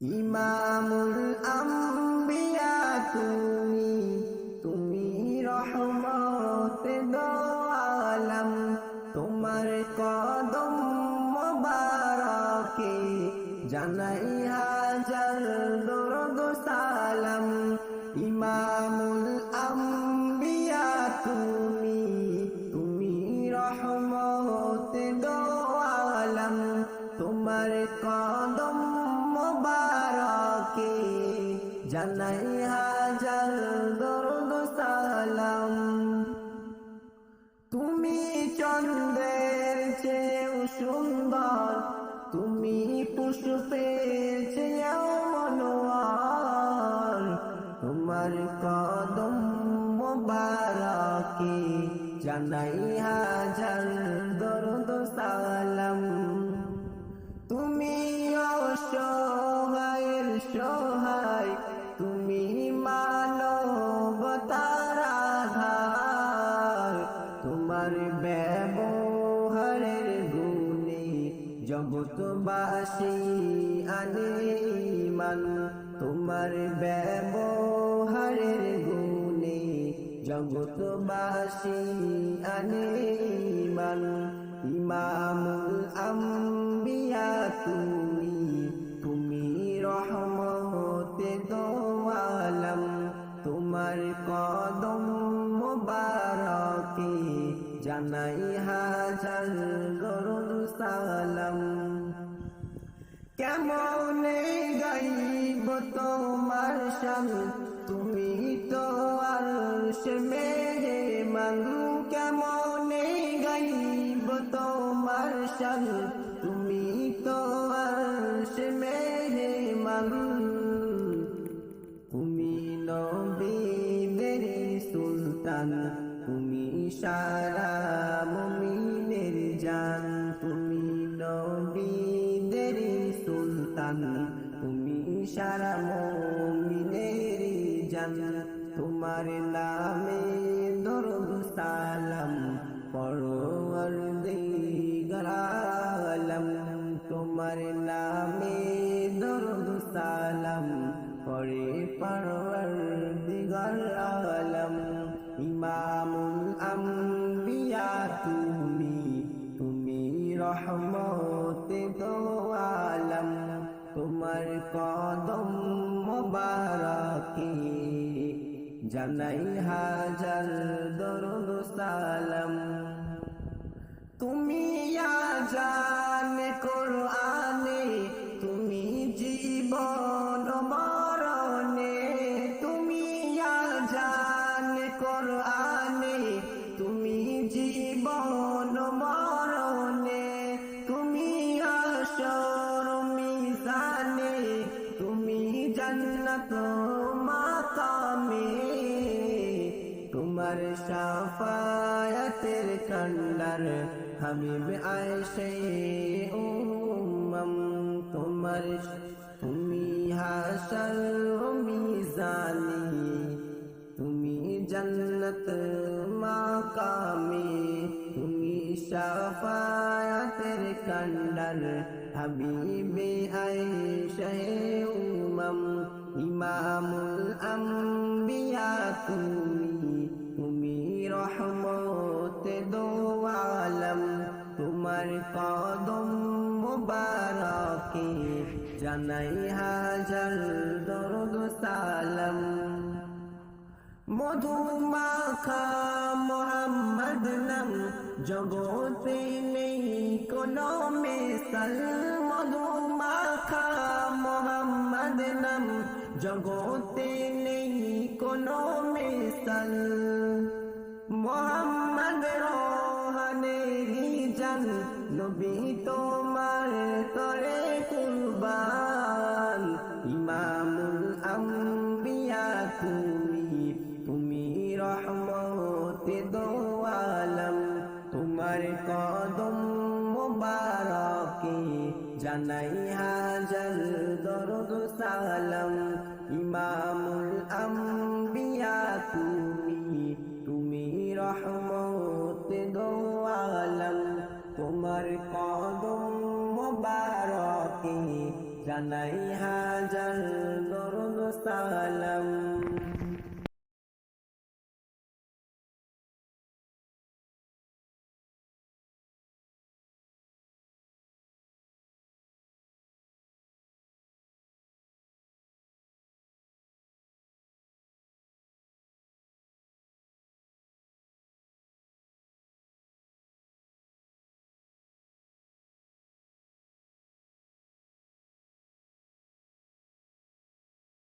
ইমামুল আম্বিয়া তুমি তুমি রহমত দো আলম তোমার কদম মোবারকে জানাই জানাই হাজার দরদ সালাম। তুমি চন্দ্রের চেয়েও সুন্দর, তুমি পুষ্পের চেয়েও মনোয়ার তোমার কদম মোবারকে জানাই হাজার দরদ সালাম। জগৎবাসী আনে মান তোমার ব্যবহারের গুণে জগৎবাসী আনে মান ইমামুল আম্বিয়া, তুমি তুমি রহমতে দোয়ালম। তোমার কদম মোবারকে জানাই হাজার কেমন গাইব তোমার শান তুমি তো আর সে মেরে মান কেমন গাইব তোমার শান তুমি তো আর সে মেরে মান তুমি নবীদের সুলতান, তুমি সারা মমিনের সুলতান তুমি সারা মমিনের জান। তোমার নামে দরুদ সালাম পরোয়ার দিগালাম তোমার নামে দরুদ সালাম পরে পরওয়ার দিগার আলম ইমামুল আম্বিয়া কদম মোবারকে জানাই হাজার দরুদ সালাম। তুমি জান কোরআনে তোমার সাফায়াতের কন্ডার। হাবিব আয়সে উম্মম, তোমার তুমি হাসর মিজানি। তুমি জন্নত মাকামে, তুমি সাফায়াতের কন্ডার। হাবিবে আয়সে উম্মম, ইমামুল আম্বিয়া, তুমি কদম মুবারকে জানাই হাজার দরদ সালাম। মধুমাখা মোহাম্মদ নাম জগতে নেই কোনো মেসাল। মধুমাখা মোহাম্মদ নাম জগতে নেই কোনো মেসাল। মোহাম্মদ মোবারকে জানাই হাজার দরদ সালাম। ইমামুল আম্বিয়া, তুমি তুমি রহমত দো আলম তোমার কদম মোবারকে জানাই হাজার দরুদ সালাম।